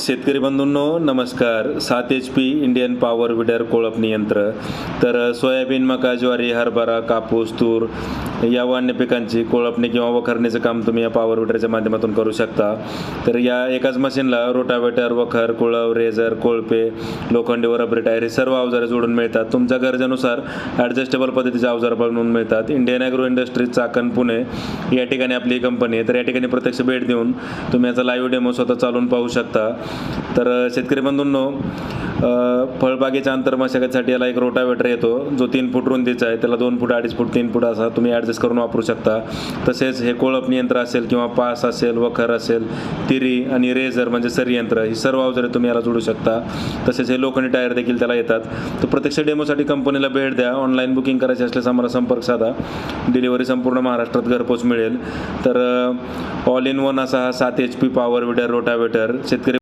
शेतकरी बंधूंनो नमस्कार. सात H P Indian power weeder कोळपणी यंत्र तर सोयाबीन मका ज्वारी हरभरा कापूस तूर या वान्य पिकांची कोळपणी किंवा वखरणीचं काम तुम्ही या पॉवर विडरच्या माध्यमातून करू शकता. तर या एकाच मशीनला रोटावेटर वखर कुळव रेझर कोळपे लोखंडी व रबरी टायर हे सर्व अवजारे जोडून मिळतात. तुमच्या गरजेनुसार ॲडजस्टेबल पद्धतीचे अवजार बनवून मिळतात. Indian agro industries Chakan Pune या ठिकाणी आपली कंपनी आहे. तर या ठिकाणी प्रत्यक्ष भेट देऊन तुम्ही याचा लाईव्ह डेमो स्वतः चालवून पाहू शकता. तर शेतकरी बंधूंनो अ, फळबागेच्या अंतर्मशागतीसाठी याला एक रोटावेटर येतो. जो तीन फूट रुंदीचा आहे त्याला दोन फूट अडीच फूट तीन फूट असा तुम्ही ॲडजस्ट करून वापरू शकता. तसेच हे कोळपणी यंत्र असेल किंवा पास असेल वखर असेल तिरी आणि रेझर म्हणजे सरी यंत्र ही सर्व अवजारे तुम्ही याला जोडू शकता. तसेच हे लोखंडी टायर देखील त्याला येतात. तर प्रत्यक्ष डेमोसाठी कंपनीला भेट द्या. ऑनलाईन बुकिंग करायची असल्यास आम्हाला संपर्क साधा. डिलिव्हरी संपूर्ण महाराष्ट्रात घरपोच मिळेल. तर ऑल इन वन असा हा सात H P power weeder rotavator शेतकरी